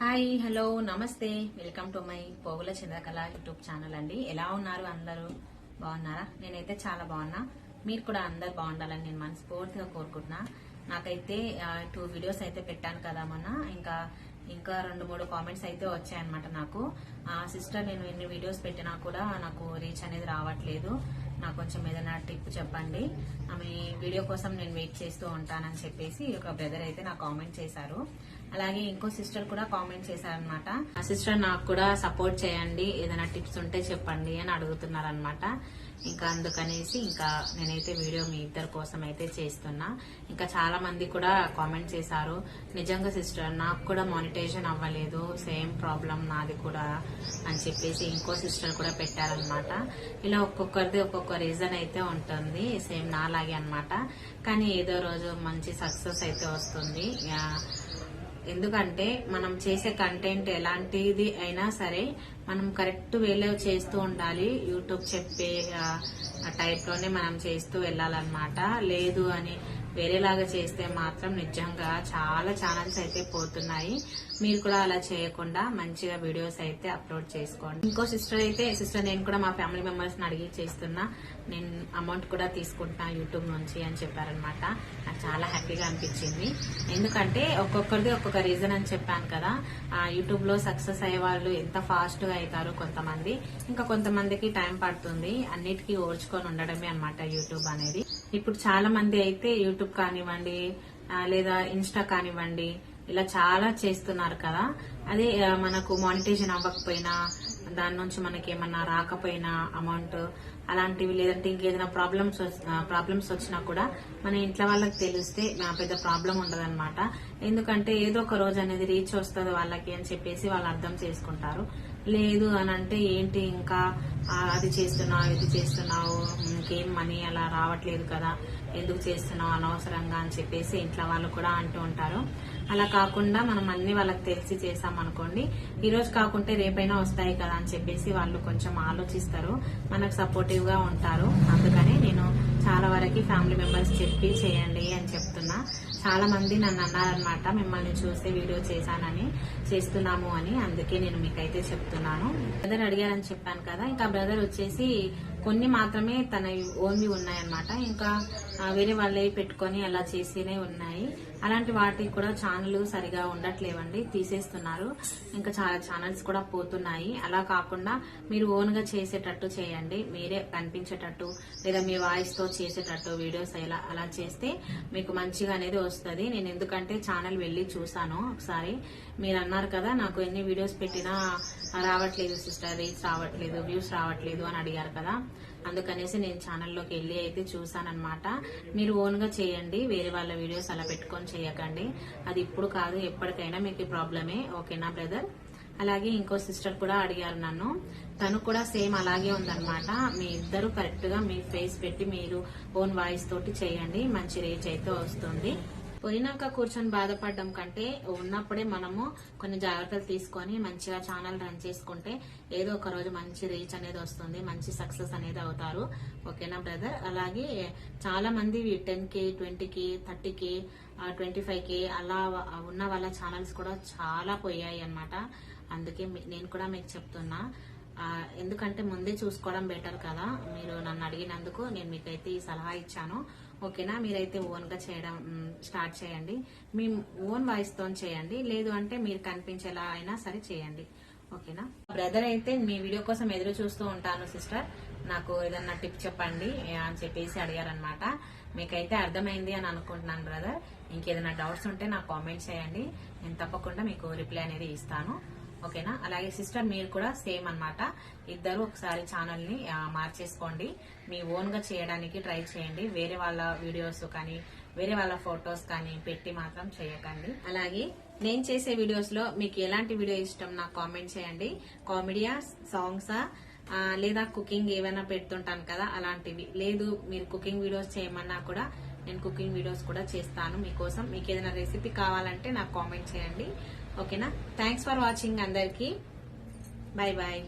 Hi hello నమస్తే. Welcome to my Pogula Chandrakala YouTube channel అండి. ఎలా ఉన్నారు అందరూ? బాగున్నారా? నేనైతే చాలా బాగున్నా. మీరు కూడా అందరు బాగుండాలని నేను మనస్ఫూర్తిగా కోరుకుంటున్నా. నాకైతే టూ వీడియోస్ అయితే పెట్టాను కదా మొన్న. ఇంకా ఇంకా రెండు మూడు కామెంట్స్ అయితే వచ్చాయన్నమాట నాకు. ఆ సిస్టర్ నేను ఎన్ని వీడియోస్ పెట్టినా కూడా నాకు రీచ్ అనేది రావట్లేదు. నాకు కొంచెం ఏదైనా టిప్ చెప్పండి. ఆమె వీడియో కోసం నేను వెయిట్ చేస్తూ ఉంటానని చెప్పేసి ఒక బ్రదర్ అయితే నాకు కామెంట్ చేశారు. అలాగే ఇంకో సిస్టర్ కూడా కామెంట్ చేశారనమాట ఆ సిస్టర్ నాకు కూడా సపోర్ట్ చేయండి. ఏదైనా టిప్స్ ఉంటే చెప్పండి అని అడుగుతున్నారనమాట ఇంకా అందుకనేసి ఇంకా నేనైతే వీడియో మీ ఇద్దరి కోసం అయితే చేస్తున్నా. ఇంకా చాలా మంది కూడా కామెంట్ చేశారు. నిజంగా సిస్టర్ నాకు కూడా మానిటైజేషన్ అవ్వలేదు. సేమ్ ప్రాబ్లం నాది కూడా అని చెప్పేసి ఇంకో సిస్టర్ కూడా పెట్టారనమాట ఇలా ఒక్కొక్కరిది ఒక్కొక్క రీజన్ అయితే ఉంటుంది. సేమ్ నాలాగే అన్నమాట. కానీ ఏదో రోజు మంచి సక్సెస్ అయితే వస్తుంది. ఎందుకంటే మనం చేసే కంటెంట్ ఎలాంటిది అయినా సరే మనం కరెక్ట్ వేలో చేస్తూ ఉండాలి. యూట్యూబ్ చెప్పే టైప్లోనే మనం చేస్తూ వెళ్ళాలన్నమాట. లేదు అని వేరేలాగా చేస్తే మాత్రం నిజంగా చాలా ఛానల్స్ అయితే పోతున్నాయి. మీరు కూడా అలా చేయకుండా మంచిగా వీడియోస్ అయితే అప్లోడ్ చేసుకోండి. ఇంకో సిస్టర్ అయితే సిస్టర్ నేను కూడా మా ఫ్యామిలీ మెంబర్స్ని అడిగి చేస్తున్నా. నేను అమౌంట్ కూడా తీసుకుంటున్నా యూట్యూబ్ నుంచి అని చెప్పారనమాట. నాకు చాలా హ్యాపీగా అనిపించింది. ఎందుకంటే ఒక్కొక్కరిది ఒక్కొక్క రీజన్ అని చెప్పాను కదా. ఆ యూట్యూబ్లో సక్సెస్ అయ్యే వాళ్ళు ఎంత ఫాస్ట్గా అవుతారు కొంతమంది. ఇంకా కొంతమందికి టైం పడుతుంది. అన్నిటికీ ఓర్చుకొని ఉండడమే అన్నమాట యూట్యూబ్ అనేది. ఇప్పుడు చాలా మంది అయితే యూట్యూబ్ కానివ్వండి లేదా ఇన్స్టా కానివ్వండి ఇలా చాలా చేస్తున్నారు కదా. అదే మనకు మానిటేషన్ అవ్వకపోయినా దాని నుంచి మనకి ఏమన్నా రాకపోయినా అమౌంట్ అలాంటివి లేదంటే ఇంకేదైనా ప్రాబ్లమ్స్ ప్రాబ్లమ్స్ వచ్చినా కూడా మన ఇంట్లో వాళ్ళకి తెలిస్తే పెద్ద ప్రాబ్లం ఉండదన్నమాట. ఎందుకంటే ఏదో ఒక రోజు అనేది రీచ్ వస్తుంది వాళ్ళకి అని చెప్పేసి వాళ్ళు అర్థం చేసుకుంటారు. లేదు అని అంటే ఏంటి ఇంకా? అది చేస్తున్నావు ఇది చేస్తున్నావు ఇంకేం మనీ అలా రావట్లేదు కదా ఎందుకు చేస్తున్నావు అనవసరంగా అని చెప్పేసి ఇంట్లో వాళ్ళు కూడా అంటూ ఉంటారు. అలా కాకుండా మనం అన్ని వాళ్ళకి తెలిసి చేసాం అనుకోండి ఈ రోజు కాకుంటే రేపైనా వస్తాయి కదా అని చెప్పేసి వాళ్ళు కొంచెం ఆలోచిస్తారు మనకు సపోర్టివ్గా ఉంటారు. అందుకని నేను చాలా వరకు ఫ్యామిలీ మెంబర్స్ చెప్పి చేయండి అని చెప్తున్నా. చాలా మంది నన్ను అన్నారనమాట మిమ్మల్ని చూసి వీడియో చేశానని చేస్తున్నాము అని. అందుకే నేను మీకైతే చెప్తున్నాను. బ్రదర్ అడిగారని చెప్పాను కదా ఇంకా బ్రదర్ వచ్చేసి కొన్ని మాత్రమే తన ఓన్వి ఉన్నాయన్నమాట. ఇంకా వేరే వాళ్ళే పెట్టుకొని అలా చేసేనే ఉన్నాయి. అలాంటి వాటికి కూడా ఛానల్ సరిగా ఉండట్లేవండి. తీసేస్తున్నారు. ఇంకా చాలా ఛానల్స్ కూడా పోతున్నాయి. అలా కాకుండా మీరు ఓన్గా చేసేటట్టు చేయండి. మీరే కనిపించేటట్టు లేదా మీ వాయిస్తో చేసేటట్టు వీడియోస్ ఎలా అలా చేస్తే మీకు మంచిగా అనేది వస్తుంది. నేను ఎందుకంటే ఛానల్ వెళ్ళి చూసాను ఒకసారి. మీరు అన్నారు కదా నాకు ఎన్ని వీడియోస్ పెట్టినా రావట్లేదు సిస్టర్. రీచ్ రావట్లేదు వ్యూస్ రావట్లేదు అని అడిగారు కదా. అందుకనేసి నేను ఛానల్లోకి వెళ్ళి అయితే చూసానమాట మీరు ఓన్గా చేయండి వేరే వాళ్ళ వీడియోస్ అలా పెట్టుకొని చేయకండి. అది ఇప్పుడు కాదు ఎప్పటికైనా మీకు ప్రాబ్లమే ఓకేనా బ్రదర్? అలాగే ఇంకో సిస్టర్ కూడా అడిగారు నన్ను. తను కూడా సేమ్ అలాగే ఉందన్నమాట. మీ ఇద్దరు కరెక్ట్గా మీ ఫేస్ పెట్టి మీరు ఓన్ వాయిస్ తోటి చేయండి మంచి రీచ్ అయితే వస్తుంది. పోయినాక కూర్చొని బాధపడడం కంటే ఉన్నప్పుడే మనము కొన్ని జాగ్రత్తలు తీసుకొని మంచిగా ఛానల్ రన్ చేసుకుంటే ఏదో ఒక రోజు మంచి రీచ్ అనేది వస్తుంది మంచి సక్సెస్ అనేది అవుతారు. ఓకేనా బ్రదర్ అలాగే చాలా మంది ten K twenty K thirty twenty five K అలా ఉన్న వాళ్ళ ఛానల్స్ కూడా చాలా పోయాయి అన్నమాట. అందుకే నేను కూడా మీకు చెప్తున్నా. ఎందుకంటే ముందే చూసుకోవడం బెటర్ కదా. మీరు నన్ను అడిగినందుకు నేను మీకైతే ఈ సలహా ఇచ్చాను. ఓకేనా? మీరైతే ఓన్గా చేయడం స్టార్ట్ చేయండి. మీ ఓన్ వాయిస్తో చేయండి. లేదు అంటే మీరు కనిపించేలా అయినా సరే చేయండి. ఓకేనా? బ్రదర్ అయితే మీ వీడియో కోసం ఎదురు చూస్తూ ఉంటాను సిస్టర్. నాకు ఏదన్నా టిప్ చెప్పండి అని చెప్పేసి అడిగారనమాట మీకైతే అర్థమైంది అని అనుకుంటున్నాను బ్రదర్. ఇంకేదైనా డౌట్స్ ఉంటే నాకు కామెంట్ చేయండి. నేను తప్పకుండా మీకు రిప్లై అనేది ఇస్తాను. ఓకేనా? అలాగే సిస్టర్ మీరు కూడా సేమ్ అన్నమాట. ఇద్దరు ఒకసారి ఛానల్ని మార్చేసుకోండి. మీ ఓన్గా చేయడానికి ట్రై చేయండి. వేరే వాళ్ళ వీడియోస్ కానీ వేరే వాళ్ళ ఫొటోస్ కానీ పెట్టి మాత్రం చేయకండి. అలాగే నేను చేసే వీడియోస్లో మీకు ఎలాంటి వీడియో ఇష్టం నాకు కామెంట్ చేయండి. కామెడియా సాంగ్సా లేదా కుకింగ్ ఏమైనా పెడుతుంటాను కదా అలాంటివి. లేదు మీరు కుకింగ్ వీడియోస్ చేయమన్నా కూడా నేను కుకింగ్ వీడియోస్ కూడా చేస్తాను మీకోసం. మీకు ఏదైనా రెసిపీ కావాలంటే నాకు కామెంట్ చేయండి. ఓకేనా? థ్యాంక్స్ ఫర్ వాచింగ్ అందరికీ. Bye bye